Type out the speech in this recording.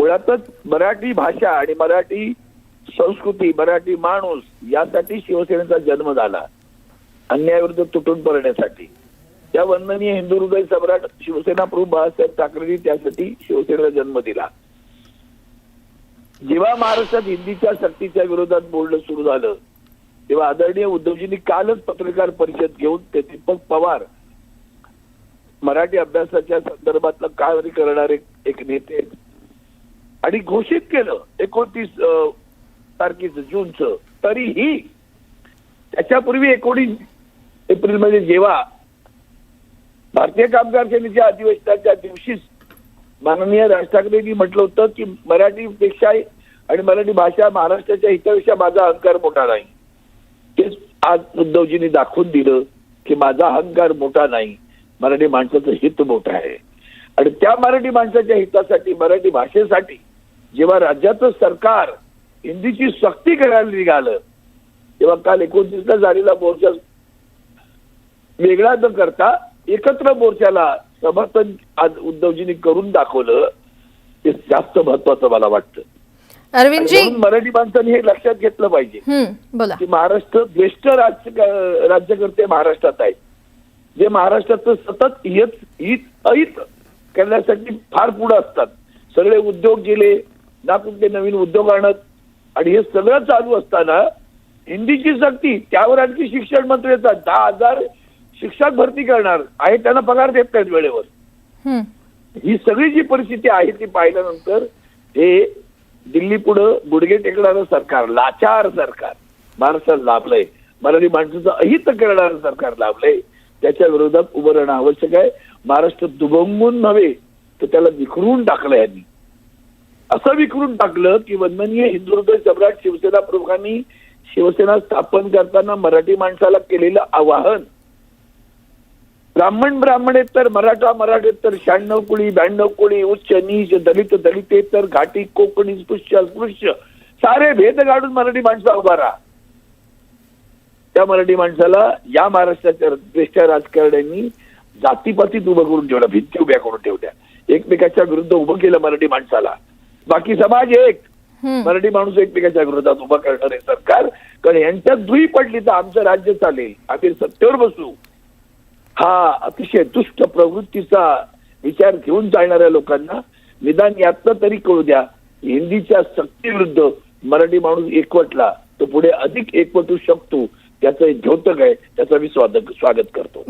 मुळातच मराठी भाषा आणि मराठी संस्कृती मराठी माणूस यासाठी शिवसेनेचा जन्म झाला. अन्यायाविरुद्ध तुटून पडण्यासाठी. त्या वंदनीय हिंदू हृदय सम्राट शिवसेना प्रमुख बाळासाहेब ठाकरेंनी त्यासाठी शिवसेनेला जन्म दिला. जेव्हा महाराष्ट्रात हिंदीच्या सक्तीच्या विरोधात बोलणं सुरू झालं तेव्हा आदरणीय उद्धवजींनी कालच पत्रकार परिषद घेऊन ते दीपक पवार मराठी अभ्यासाच्या संदर्भातलं कार्य करणारे एक नेते आणि घोषित केलं एकोणतीस तारखेच जूनचं. तरीही त्याच्यापूर्वी एकोणीस एप्रिलमध्ये जेव्हा भारतीय कामगार सेनेच्या अधिवेशनाच्या दिवशीच माननीय राज ठाकरेंनी म्हटलं होतं की मराठीपेक्षा आणि मराठी भाषा महाराष्ट्राच्या हितापेक्षा माझा अहंकार मोठा नाही. तेच आज उद्धवजींनी दाखवून दिलं की माझा अहंकार मोठा नाही. मराठी माणसाचं हित मोठं आहे. आणि त्या मराठी माणसाच्या हितासाठी मराठी भाषेसाठी जेव्हा राज्याचं सरकार हिंदीची सक्ती करायला निघालं तेव्हा काल एकोणतीसला झालेला मोर्चा वेगळा न करता एकत्र मोर्चाला समर्थन आज उद्धवजींनी करून दाखवलं ते जास्त महत्वाचं मला वाटतं. अरविंदजी मराठी माणसांनी हे लक्षात घेतलं पाहिजे. की महाराष्ट्र ज्येष्ठ राज्य राज्यकर्ते महाराष्ट्रात आहेत. जे महाराष्ट्राचं सतत हित हित अहित करण्यासाठी फार पुढे असतात. सगळे उद्योग गेले ना कुठले नवीन उद्योग आणत आणि हे सगळं चालू असताना हिंदीची सक्ती त्यावर आणखी शिक्षण मंत्री येतात. दहा हजार शिक्षक भरती करणार. आहे त्यांना पगार देत नाहीत वेळेवर. ही सगळी जी परिस्थिती आहे ती पाहिल्यानंतर हे दिल्ली पुढं गुडघे टेकणारं सरकार लाचार सरकार महाराष्ट्रात लाभलंय. मराठी माणसाचं अहित करणारं सरकार लाभलंय. त्याच्या विरोधात उभं राहणं आवश्यक आहे. महाराष्ट्र दुभंगून नव्हे तर त्याला विखरून टाकलं यांनी. असं विकरून टाकलं की वंदनीय हिंदू हृदय सम्राट शिवसेना प्रमुखांनी शिवसेना स्थापन करताना मराठी माणसाला केलेलं आवाहन. ब्राह्मण ब्राह्मणेतर मराठा मराठेतर शहाण्णव कुळी ब्याण्णव कुळी उच्च नीच दलित दलितेतर घाटी कोकणी स्पृश्य अस्पृश्य. सारे भेद काढून मराठी माणसा उभा राहा. त्या मराठी माणसाला या महाराष्ट्राच्या ज्येष्ठ राजकारण्यांनी जातीपातीत उभं करून ठेवलं भिंती उभ्या करून ठेवल्या. एकमेकाच्या विरुद्ध उभं केलं मराठी माणसाला. बाकी समाज एक. मराठी माणूस एकमेकाच्या विरोधात उभं करणारे सरकार. कारण यांच्यात दुई पडली तर आमचं राज्य चालेल. आम्ही सत्तेवर बसू. हा अतिशय दुष्ट प्रवृत्तीचा विचार घेऊन चालणाऱ्या लोकांना निदान यातनं तरी कळू द्या हिंदीच्या सक्तीविरुद्ध मराठी माणूस एकवटला तो पुढे अधिक एकवटू शकतो. त्याचं एक द्योतक आहे. त्याचं मी स्वागत स्वागत करतो.